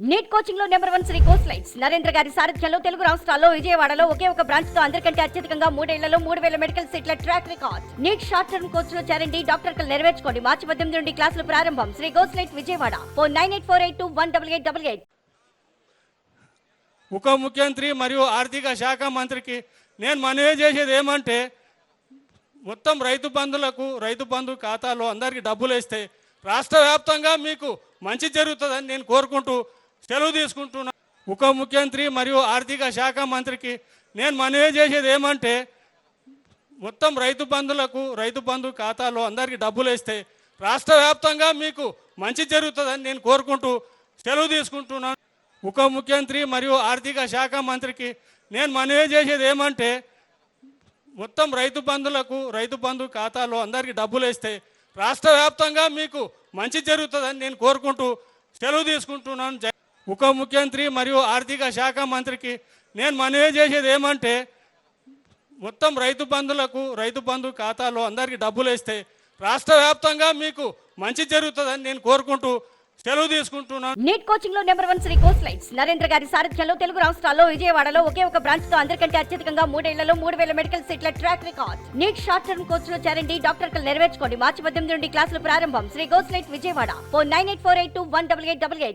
Neat కోచింగ్లో number one Sri course lights. Narendra garu సారథ్యంలో తెలుగు రాష్ట్రాల్లో విజయవాడలో ఒకే ఒక బ్రాంచ్తో అందరికంటే అత్యధికంగా మూడేళ్ళలో మూడు వేల మెడికల్ సీట్ల track record. NEET short term కోర్స్లో చేరండి డాక్టర్ కలు నెరవేర్చుకోండి. మార్చి పద్దెనిమిది నుండి క్లాసులు ప్రారంభం. Sri course light Vijayawada. Four nine eight four eight two one double eight double eight. ఉప ముఖ్యమంత్రి మరియు ఆర్థిక శాఖ మంత్రికి నేను మనవి చేసేది ఏమంటే మొత్తం రైతు బంధులకు రైతు బంధు ఖాతాలో అందరికీ డబ్బులు వేస్తే రాష్ట్ర వ్యాప్తంగా మీకు మంచి జరుగుతుందని నేను కోరుకుంటూ సెలవు తీసుకుంటున్నా. ఉప ముఖ్యమంత్రి మరియు ఆర్థిక శాఖ మంత్రికి నేను మనవి చేసేది ఏమంటే మొత్తం రైతు బంధులకు రైతు బంధు ఖాతాలో అందరికీ డబ్బులు వేస్తే రాష్ట్ర వ్యాప్తంగా మీకు మంచి జరుగుతుందని నేను కోరుకుంటూ సెలవు తీసుకుంటున్నాను. ఉప ముఖ్యమంత్రి మరియు ఆర్థిక శాఖ మంత్రికి నేను మనవి చేసేది ఏమంటే మొత్తం రైతు బంధులకు రైతు బంధు ఖాతాలో అందరికీ డబ్బులు వేస్తే రాష్ట్ర వ్యాప్తంగా మీకు మంచి జరుగుతుందని నేను కోరుకుంటూ సెలవు తీసుకుంటున్నాను. ఉప ముఖ్యమంత్రి మరియు ఆర్థిక శాఖ మంత్రికి నేను మనవి చేసేది ఏమంటే మొత్తం రైతు బంధులకు రైతు బంధు ఖాతాలో అందరికీ డబ్బులు వేస్తే రాష్ట్ర వ్యాప్తంగా మీకు మంచి జరుగుతుందని నేను కోరుకుంటూ సెలవు తీసుకుంటున్నాను. NEET కోచింగ్లో number one Sri course lights Narendra garu సారథ్యంలో తెలుగు రాష్ట్రాల్లో విజయవాడలో ఒకే ఒక బ్రాంచ్తో అందరికంటే అత్యధికంగా మూడేళ్ళలో మూడు వేల మెడికల్ సీట్ల track record. NEET short term కోర్స్లో చేరండి డాక్టర్ కలు నెరవేర్చుకోండి. మార్చి పద్దెనిమిది నుండి క్లాసులు ప్రారంభం. Sri course light Vijayawada. Four nine eight four eight two one double eight double eight.